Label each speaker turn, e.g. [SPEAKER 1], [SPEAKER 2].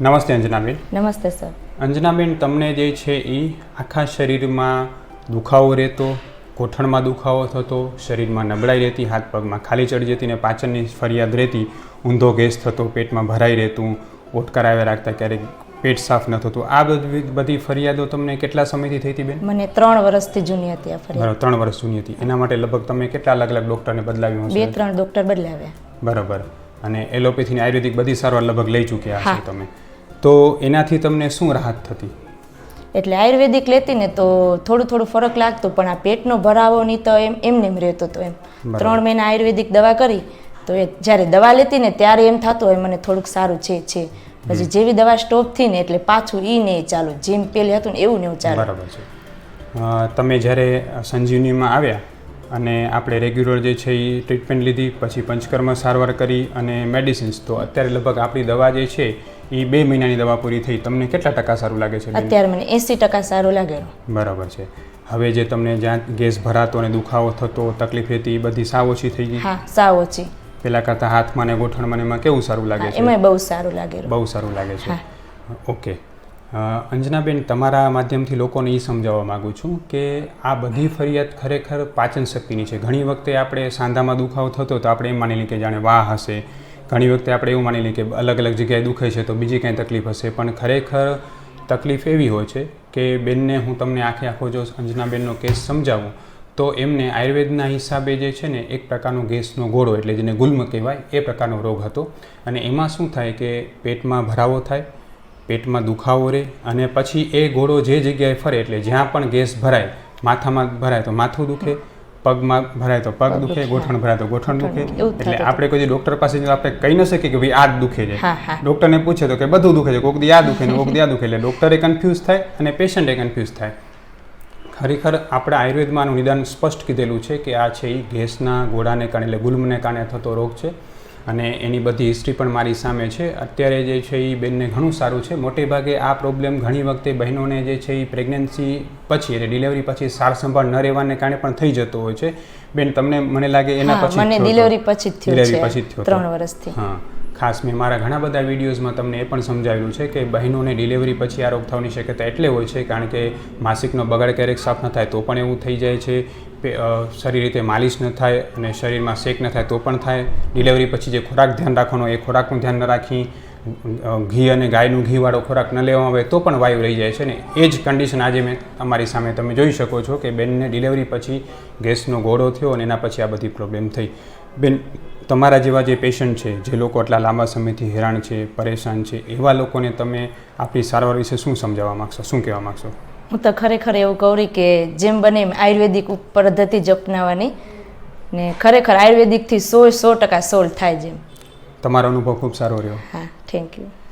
[SPEAKER 1] નમસ્તે અંજનાબેન.
[SPEAKER 2] નમસ્તે સર.
[SPEAKER 1] અંજનાબેન તમને જે છે એ આખા શરીરમાં દુખાવો રહેતો ગોઠણમાં દુખાવો થતો શરીરમાં નબળાઈ રહેતી હાથ પગમાં ખાલી ચડી જતી ને પાચનની ફરિયાદ રહેતી ઊંધો ગેસ થતો પેટમાં ભરાઈ રહેતું ઓટકાર આવ્યા રાખતા ક્યારેક પેટ સાફ ન થતું આ બધી બધી ફરિયાદો તમને કેટલા સમયથી થઈ હતી બેન?
[SPEAKER 2] મને ત્રણ વર્ષથી જૂની હતી આ ફરિયાદ.
[SPEAKER 1] ત્રણ વર્ષ જૂની હતી. એના માટે લગભગ તમે કેટલા અલગ અલગ ડૉક્ટરને બદલાવ્યું
[SPEAKER 2] બે ત્રણ ડોક્ટર બદલાવ્યા.
[SPEAKER 1] બરાબર. અને એલોપેથીની આયુર્વેદિક બધી સારવાર લગભગ લઈ ચૂક્યા
[SPEAKER 2] છો
[SPEAKER 1] તમે. તો એનાથી તમને શું રાહત થતી?
[SPEAKER 2] એટલે આયુર્વેદિક લેતી ને તો થોડું થોડું ફરક લાગતો પણ આ પેટનો ભરાવો નહીં તો એમ એમને એમ રહેતો હતો એમ. ત્રણ મહિના આયુર્વેદિક દવા કરી તો એ જ્યારે દવા લેતી ને ત્યારે એમ થતું હોય મને થોડુંક સારું છે છે. પછી જેવી દવા સ્ટોપ થઈ ને એટલે પાછું એ ને ચાલુ જેમ પેલી હતું ને એવું ને એવું ચાલુ.
[SPEAKER 1] બરાબર છે. તમે જ્યારે સંજીવનીમાં આવ્યા અને આપણે રેગ્યુલર જે છે એ ટ્રીટમેન્ટ લીધી પછી પંચકર્મ સારવાર કરી અને મેડિસિન્સ તો અત્યારે લગભગ આપણી દવા જે છે એ બે મહિનાની દવા પૂરી થઈ. તમને કેટલા ટકા સારું લાગે છે
[SPEAKER 2] અત્યારે મને એંસી ટકા સારું લાગે.
[SPEAKER 1] બરાબર છે. હવે જે તમને જ્યાં ગેસ ભરાતો અને દુખાવો થતો તકલીફ રહેતી એ બધી સાવ ઓછી થઈ ગઈ?
[SPEAKER 2] હા સાવ ઓછી.
[SPEAKER 1] પેલા કરતાં હાથમાં ને ગોઠણમાં ને એમાં કેવું સારું લાગે છે?
[SPEAKER 2] એમાં બહુ સારું લાગે.
[SPEAKER 1] બહુ સારું લાગે છે. ઓકે. અંજનાબેન, તમારા માધ્યમથી લોકોને એ સમજાવવા માગું છું કે આ બધી ફરિયાદ ખરેખર પાચન શક્તિની છે. ઘણી વખતે આપણે સાંધામાં દુખાવો થતો તો આપણે એમ માની લઈએ કે જાણે વાહ હશે. ઘણી વખતે આપણે એવું માની લઈએ કે અલગ અલગ જગ્યાએ દુખે છે તો બીજી કાંઈ તકલીફ હશે. પણ ખરેખર તકલીફ એવી હોય છે કે બેનને હું તમને આખે આખો જો અંજનાબેનનો કેસ સમજાવું તો એમને આયુર્વેદના હિસાબે જે છે ને એક પ્રકારનો ગેસનો ગોળો એટલે જેને ગુલ્મ કહેવાય એ પ્રકારનો રોગ હતો. અને એમાં શું થાય કે પેટમાં ભરાવો થાય પેટમાં દુખાવો રહે અને પછી એ ઘોડો જે જગ્યાએ ફરે એટલે જ્યાં પણ ગેસ ભરાય માથામાં ભરાય તો માથું દુખે પગમાં ભરાય તો પગ દુખે ગોઠણ ભરાય તો ગોઠણ દુખે. એટલે આપણે કોઈ ડૉક્ટર પાસે આપણે કહી ન શકીએ કે ભાઈ આ દુખે છે. ડૉક્ટરને પૂછે તો કે બધું દુખે છે કોક દી આ દુખે ને કોક દી આ દુખે. એટલે ડોક્ટરે કન્ફ્યુઝ થાય અને પેશન્ટે કન્ફ્યુઝ થાય. ખરેખર આપણે આયુર્વેદમાં નિદાન સ્પષ્ટ કીધેલું છે કે આ છે એ ગેસના ગોળાને કારણે એટલે ગુલ્મને કારણે થતો રોગ છે. અને એની બધી હિસ્ટ્રી પણ મારી સામે છે. અત્યારે જે છે એ બેનને ઘણું સારું છે. મોટે ભાગે આ પ્રોબ્લેમ ઘણી વખતે બહેનોને જે છે એ પ્રેગ્નન્સી પછી એટલે ડિલિવરી પછી સાર સંભાળ ન રહેવાને કારણે પણ થઈ જતો હોય છે. બેન તમને મને લાગે એના પછી
[SPEAKER 2] મને ડિલિવરી પછી જ થયું છે. ત્રણ વર્ષથી.
[SPEAKER 1] હા. ખાસ મેં મારા ઘણા બધા વિડીયોઝમાં તમને એ પણ સમજાવ્યું છે કે બહેનોને ડિલિવરી પછી આ રોગ થવાની શક્યતા એટલે હોય છે, કારણ કે માસિકનો બગાડ ક્યારેક સાફ ન થાય તો પણ એવું થઈ જાય છે. સારી રીતે માલિશ ન થાય અને શરીરમાં શેક ન થાય તો પણ થાય. ડિલિવરી પછી જે ખોરાક ધ્યાન રાખવાનો એ ખોરાકનું ધ્યાન ન રાખી ઘી અને ગાયનું ઘીવાળો ખોરાક ન લેવામાં આવે તો પણ વાયુ રહી જાય છે ને એ જ કન્ડિશન આજે મેં તમારી સામે તમે જોઈ શકો છો કે બેનને ડિલિવરી પછી ગેસનો ગોળો થયો અને એના પછી આ બધી પ્રોબ્લેમ થઈ. બેન તમારા જેવા જે પેશન્ટ છે જે લોકો આટલા લાંબા સમયથી હેરાન છે પરેશાન છે એવા લોકોને તમે આપણી સારવાર વિશે શું સમજાવવા માગશો? શું કહેવા માગશો?
[SPEAKER 2] હું તો ખરેખર એવું કહું કે જેમ બને એમ આયુર્વેદિક પદ્ધતિ જ અપનાવવાની ને ખરેખર આયુર્વેદિકથી સો સો ટકા સોલ્વ થાય જેમ.
[SPEAKER 1] તમારો અનુભવ ખૂબ સારો રહ્યો.
[SPEAKER 2] હા થેન્ક યુ